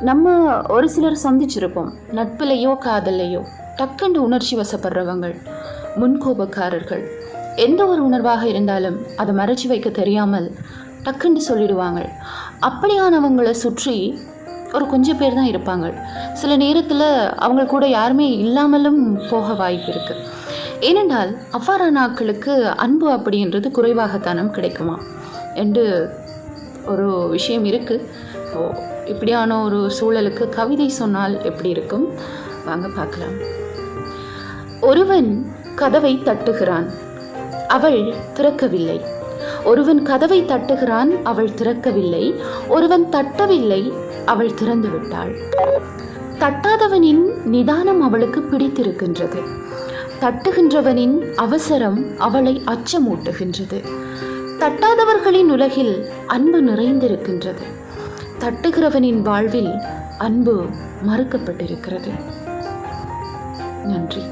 நம்ம ஒரு சிலர் சந்திச்சிருப்போம். நட்புலையோ காதல்லையோ டக்குண்டு உணர்ச்சி வசப்படுறவங்கள் முன்கோபக்காரர்கள். எந்த ஒரு உணர்வாக இருந்தாலும் அதை மறைச்சி வைக்க தெரியாமல் டக்குண்டு சொல்லிடுவாங்க. அப்படியானவங்களை சுற்றி ஒரு கொஞ்சம் பேர் தான் இருப்பாங்க. சில நேரத்தில் அவங்க கூட யாருமே இல்லாமலும் போக வாய்ப்பு இருக்குது ஏனென்றால் அவ்வாறான ஆட்களுக்கு அன்பு அப்படின்றது குறைவாகத்தானம் கிடைக்குமா? என்று ஒரு விஷயம் இருக்குது ஓ இப்படியான ஒரு சூழலுக்கு கவிதை சொன்னால் எப்படி இருக்கும்? வாங்க பார்க்கலாம். ஒருவன் கதவை தட்டுகிறான் அவள் திறக்கவில்லை. ஒருவன் கதவை தட்டுகிறான் அவள் திறக்கவில்லை. ஒருவன் தட்டவில்லை அவள் திறந்து விட்டாள் தட்டாதவனின் நிதானம் அவளுக்கு பிடித்திருக்கின்றது. தட்டுகின்றவனின் அவசரம் அவளை அச்சமூட்டுகின்றது. தட்டாதவர்களின் உலகில் அன்பு நிறைந்திருக்கின்றது. தட்டுகிறவனின் வாழ்வில் அன்பு மறுக்கப்பட்டிருக்கிறது. நன்றி.